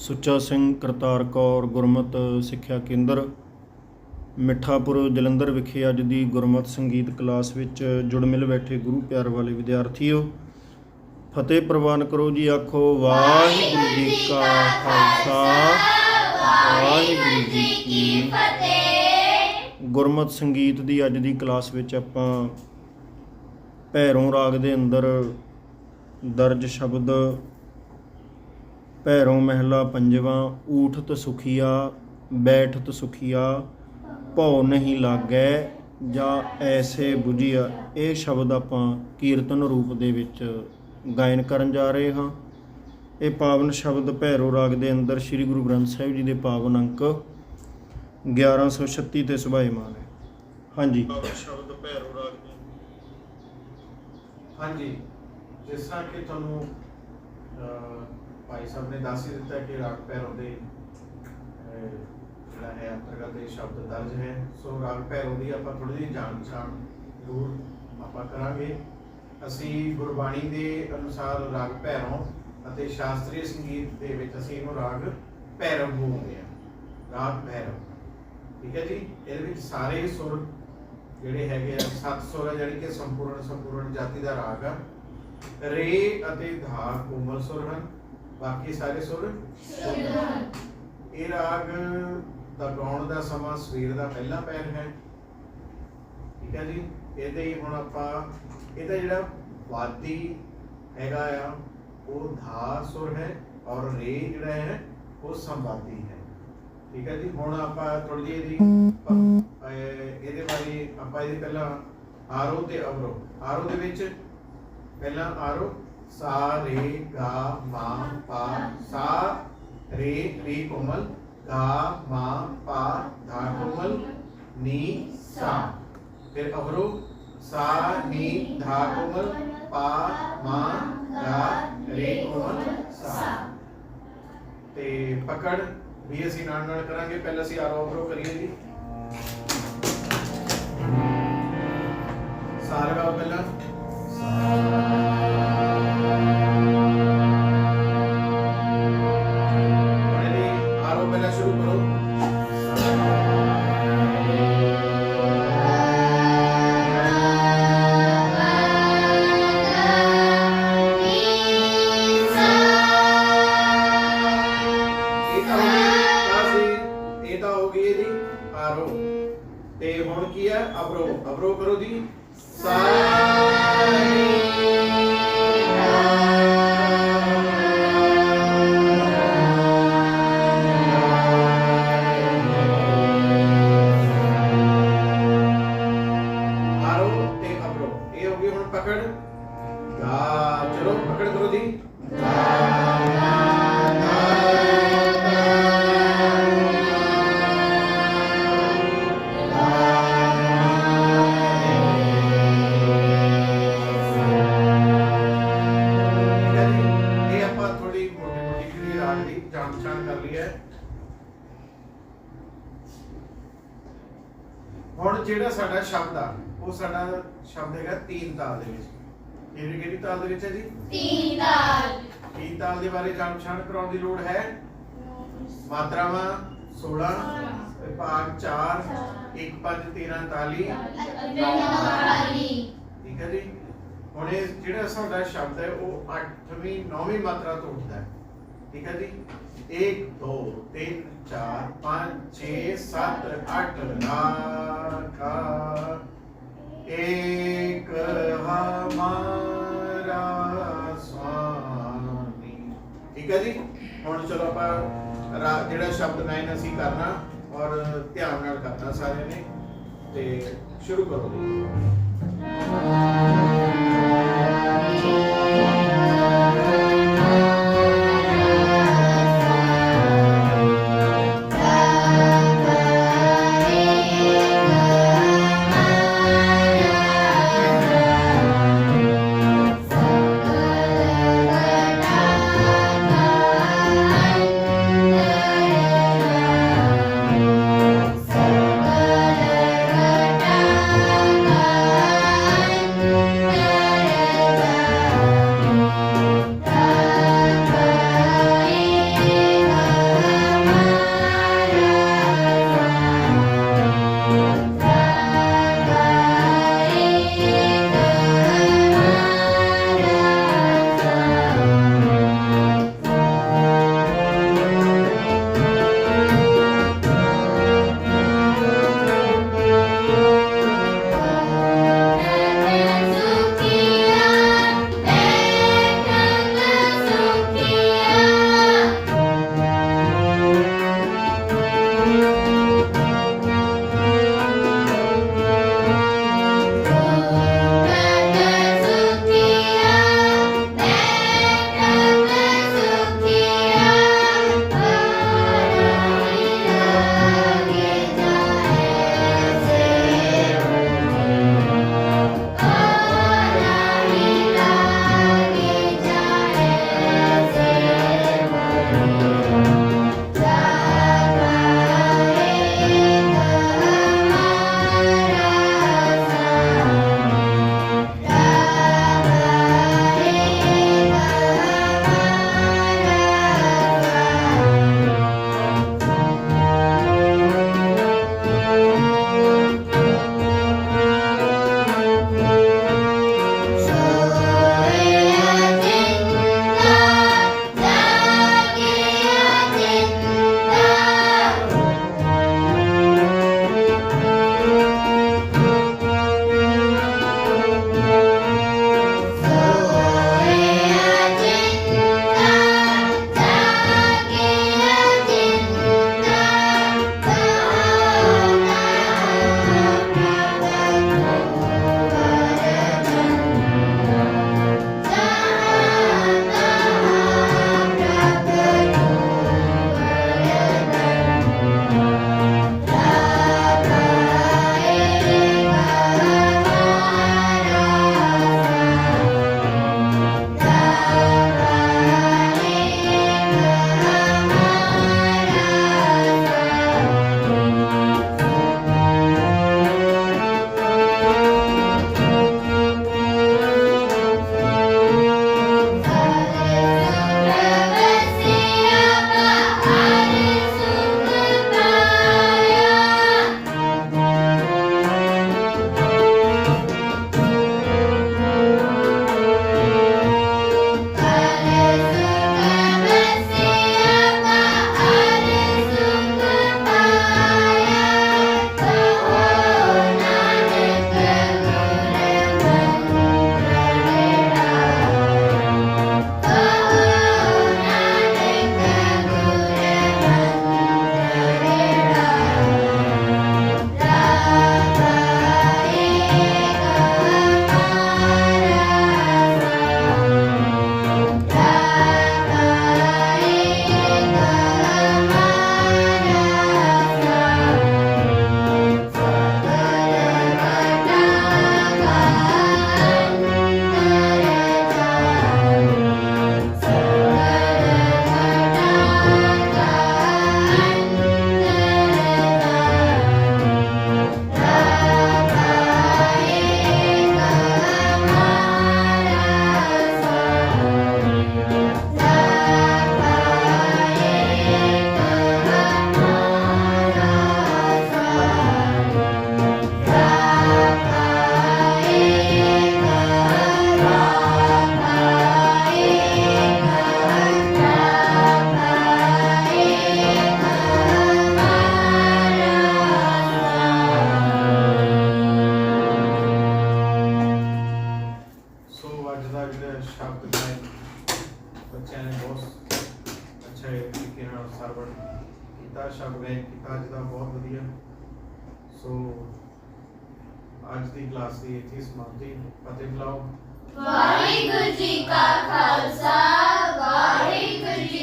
ਸੁੱਚਾ ਸਿੰਘ ਕਰਤਾਰ ਕੌਰ ਗੁਰਮਤ ਸਿੱਖਿਆ ਕੇਂਦਰ, ਮਿੱਠਾਪੁਰ ਜਲੰਧਰ ਵਿਖੇ ਅੱਜ ਦੀ ਗੁਰਮਤ ਸੰਗੀਤ ਕਲਾਸ ਵਿੱਚ ਜੁੜ ਮਿਲ ਬੈਠੇ ਗੁਰੂ ਪਿਆਰ ਵਾਲੇ ਵਿਦਿਆਰਥੀਓ। ਫਤਿਹ ਪ੍ਰਵਾਨ ਕਰੋ ਜੀ, ਆਖੋ ਵਾਹਿਗੁਰੂ ਜੀ ਕਾ ਖਾਲਸਾ, ਵਾਹਿਗੁਰੂ ਜੀ ਕੀ ਗੁਰਮਤ ਸੰਗੀਤ ਦੀ ਅੱਜ ਦੀ ਕਲਾਸ ਵਿੱਚ ਆਪਾਂ ਭੈਰੋਂ ਰਾਗ ਦੇ ਅੰਦਰ ਦਰਜ ਸ਼ਬਦ ਭੈਰੋਂ ਮਹਿਲਾ ਪੰਜਵਾਂ ਊਠਤ ਸੁਖੀਆ ਬੈਠਤ ਸੁਖੀਆ, ਭਉ ਨਹੀਂ ਲਾਗੈ, ਜਾਂ ਐਸੇ 부ਝਿਆ ਇਹ ਸ਼ਬਦ ਆਪਾਂ ਕੀਰਤਨ ਰੂਪ ਦੇ ਵਿੱਚ ਗਾਇਨ ਕਰਨ ਜਾ ਰਹੇ ਹਾਂ। ਇਹ ਪਾਵਨ ਸ਼ਬਦ ਭੈਰੋ ਰਾਗ ਦੇ ਅੰਦਰ ਸ੍ਰੀ ਗੁਰੂ ਗ੍ਰੰਥ ਸਾਹਿਬ ਜੀ ਦੇ ਪਾਵਨ ਅੰਕ 1136 ਤੇ ਸੁਭਾਇਮਾਨ ਹੈ। ਹਾਂਜੀ। ਸ਼ਬਦ ਭੈਰੋ ਰਾਗ ਦੇ ਹਾਂਜੀ। ਜਿਸ ਤਰ੍ਹਾਂ ਕਿ ਤੁਹਾਨੂੰ ਭਾਈ ਸਾਹਿਬ ਨੇ ਦੱਸ ਹੀ ਦਿੱਤਾ ਕਿ ਰਾਗ ਭੈਰੋ ਦੇ ਜਿਹੜਾ ਹੈ ਅੰਤਰਗਤ ਇਹ ਸ਼ਬਦ ਦਰਜ ਹੈ। ਸੋ ਰਾਗ ਭੈਰੋ ਦੀ ਆਪਾਂ ਥੋੜੀ ਜਿਹੀ ਜਾਣ ਪਛਾਣ ਜ਼ਰੂਰ ਆਪਾਂ ਕਰਾਂਗੇ। ਅਸੀਂ ਗੁਰਬਾਣੀ ਦੇ ਅਨੁਸਾਰ ਰਾਗ ਭੈਰੋ ਅਤੇ ਸ਼ਾਸਤਰੀ ਸੰਗੀਤ ਦੇ ਵਿੱਚ ਅਸੀਂ ਇਹਨੂੰ ਰਾਗ ਭੈਰਵ ਬੋਲਦੇ ਹਾਂ। ਰਾਗ ਭੈਰਵ। ਠੀਕ ਹੈ ਜੀ? ਇਹਦੇ ਵਿੱਚ ਸਾਰੇ ਸੁਰ ਜਿਹੜੇ ਹੈਗੇ ਆ, ਸੱਤ ਸੁਰ ਆ ਜਿਹੜੇ ਕਿ ਸੰਪੂਰਨ ਸੰਪੂਰਨ ਜਾਤੀ ਦਾ ਰਾਗ ਆ। ਰੇ ਅਤੇ ਧਾ ਕੋਮਲ ਸੁਰ ਹਨ। ਬਾਕੀ ਸਾਰੇ ਸੁਰ ਇਹ ਰਾਗ ਦਾ ਗਾਉਣ ਦਾ ਸਮਾਂ ਸਵੇਰ ਦਾ ਪਹਿਲਾ ਪੈਰ ਹੈ। ਠੀਕ ਹੈ ਜੀ? ਇਹਦੇ ਹੀ ਹੁਣ ਆਪਾਂ, ਇਹਦਾ ਜਿਹੜਾ ਵਾਦੀ ਹੈਗਾ ਆ, ਉਹ ਧਾ ਸੁਰ ਹੈ ਔਰ ਰੇ ਜਿਹੜਾ ਹੈ, ਉਹ ਸੰਵਾਦੀ ਹੈ। ਠੀਕ ਹੈ ਜੀ? ਹੁਣ ਆਪਾਂ ਥੋੜੀ ਜਿਹੀ ਇਹਦੀ ਇਹਦੇ ਬਾਰੇ ਆਪਾਂ ਇਹਦੇ ਪਹਿਲਾਂ ਆਰੋ ਤੇ ਅਵਰੋ। ਆਰੋ ਦੇ ਵਿੱਚ ਪਹਿਲਾਂ ਆਰੋ ਸਾ ਰੇ ਗਾ, ਮਾ, ਪਾ, ਸਾ, ਰੇ ਰੇ ਕੋਮਲ, ਗਾ, ਮਾ, ਪਾ, ਧਾ ਕੋਮਲ, ਨੀ, ਸਾ। ਫਿਰ ਅਵਰੋ, ਸਾ, ਨੀ, ਧਾ ਕੋਮਲ, ਪਾ, ਮਾ ਗਾ ਰੇ ਕੋਮਲ, ਸਾ। ਤੇ ਪਕੜ, ਵੀ ਅਸੀਂ ਨਾਲ ਨਾਲ ਕਰਾਂਗੇ, ਪਹਿਲਾਂ ਅਸੀਂ ਆਰੋ ਅਵਰੋ ਕਰੀਏ ਜੀ। ਸਾਰੇ ਪਹਿਲਾਂ। ਹੁਣ ਜਿਹੜਾ ਸਾਡਾ ਸ਼ਬਦ ਆ ਉਹ ਸਾਡਾ ਸ਼ਬਦ ਹੈਗਾ ਤੀਨ ਤਾਲ ਦੇ ਵਿੱਚ। ਕਿਹੜੀ ਕਿਹੜੀ ਤਾਲ ਦੇ ਵਿੱਚ ਹੈ ਜੀ? ਤੀਨ ਤਾਲ। ਦੇ ਬਾਰੇ ਜਾਣ ਪਛਾਣ ਕਰਾਉਣ ਦੀ ਲੋੜ ਹੈ? ਮਾਤਰਾਵਾਂ 16 ਵਿਭਾਗ 4 1 5 13 ਤਾਲੀ। ਠੀਕ ਹੈ ਜੀ? ਹੁਣ ਇਹ ਜਿਹੜਾ ਸਾਡਾ ਸ਼ਬਦ ਹੈ ਉਹ 8ਵੀਂ 9ਵੀਂ ਮਾਤਰਾ ਤੋਂ ਉੱਠਦਾ ਹੈ। ਠੀਕ ਹੈ ਜੀ? 1 2 3 4 5 6 7 8 ਲਾ ਕਾ ਏਕ ਹਮਾਰਾ ਠੀਕ ਹੈ ਜੀ? ਹੁਣ ਚਲੋ ਆਪਾਂ ਰਾ- ਜਿਹੜਾ ਸ਼ਬਦ ਲਾਈਨ ਅਸੀਂ ਕਰਨਾ ਔਰ ਧਿਆਨ ਨਾਲ ਕਰਨਾ ਸਾਰਿਆਂ ਨੇ। ਤੇ ਸ਼ੁਰੂ ਕਰੋ ਜੀ। ਅੱਛੇ ਤਰੀਕੇ ਨਾਲ ਸਰਵਣ ਕੀਤਾ, ਸ਼ਬਦ ਗਾਇਨ ਕੀਤਾ, ਅੱਜ ਦਾ ਬਹੁਤ ਵਧੀਆ। ਸੋ ਅੱਜ ਦੀ ਕਲਾਸ ਦੀ ਇੱਥੇ ਸਮਾਪਤੀ। ਫਤਿਹ ਬੁਲਾਓ। ਵਾਹਿਗੁਰੂ ਜੀ ਕਾ ਖਾਲਸਾ, ਵਾਹਿਗੁਰੂ ਜੀ